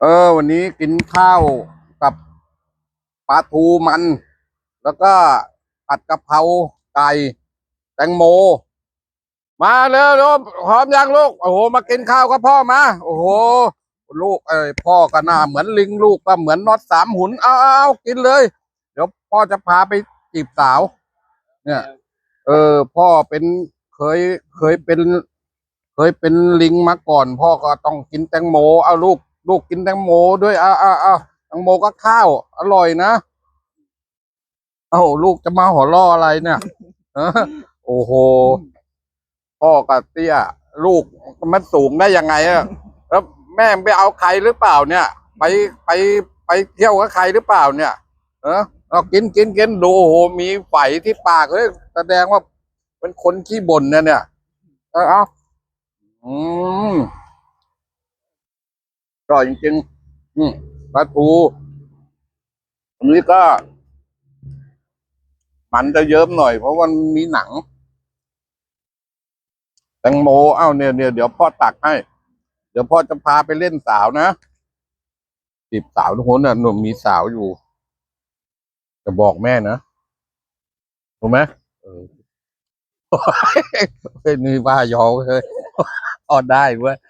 เออ วันนี้กินข้าวกับปลาทูมัน แล้วก็ผัดกะเพราไก่แตงโม มาเร็วลูกพร้อมยังลูกโอ้โหมากินข้าวกับพ่อมา โอ้โห ลูกเอ้ยพ่อก็หน้าเหมือนลิงลูกก็เหมือนน็อตสามหุนเอาเอาเอากินเลย เดี๋ยวพ่อจะพาไปจีบสาว เนี่ย เออ พ่อเป็นเคยเคยเป็น เคยเป็นลิงมาก่อน พ่อก็ต้องกินแตงโมเอาลูก ลูกกินแตงโมด้วยเอาเอาเอาแตงโมก็ข้าว อร่อยนะเอาลูกจะมาหัวล้ออะไรเนี่ยโอ้โหพ่อกับเตี้ย ลูกมันสูงได้ยังไงอะแล้วแม่ไปเอาใครหรือเปล่าเนี่ย ไปไปไปเที่ยวกับใครหรือเปล่าเนี่ย เออเอากินกินกินดูโอ้โหมีไฝที่ปากเลยแสดงว่าเป็นคนขี้บ่นเนี่ยเนี่ย เออเอาอืม ร่อยจริงๆ อืมปลาทูอันนี้ก็ มันจะเยิ้มหน่อย เพราะว่ามันมีหนังแตงโมเอ้าเนี่ยเนี่ยเดี๋ยวพ่อตักให้ เดี๋ยวพ่อจะพาไปเล่นสาวนะจีบสาวทุกคนน่ะหนุ่มมีสาวอยู่ จะบอกแม่นะรู้ไหมเออเฮ้ยนี่ว่ายอเฮ้ยออดได้เว้ย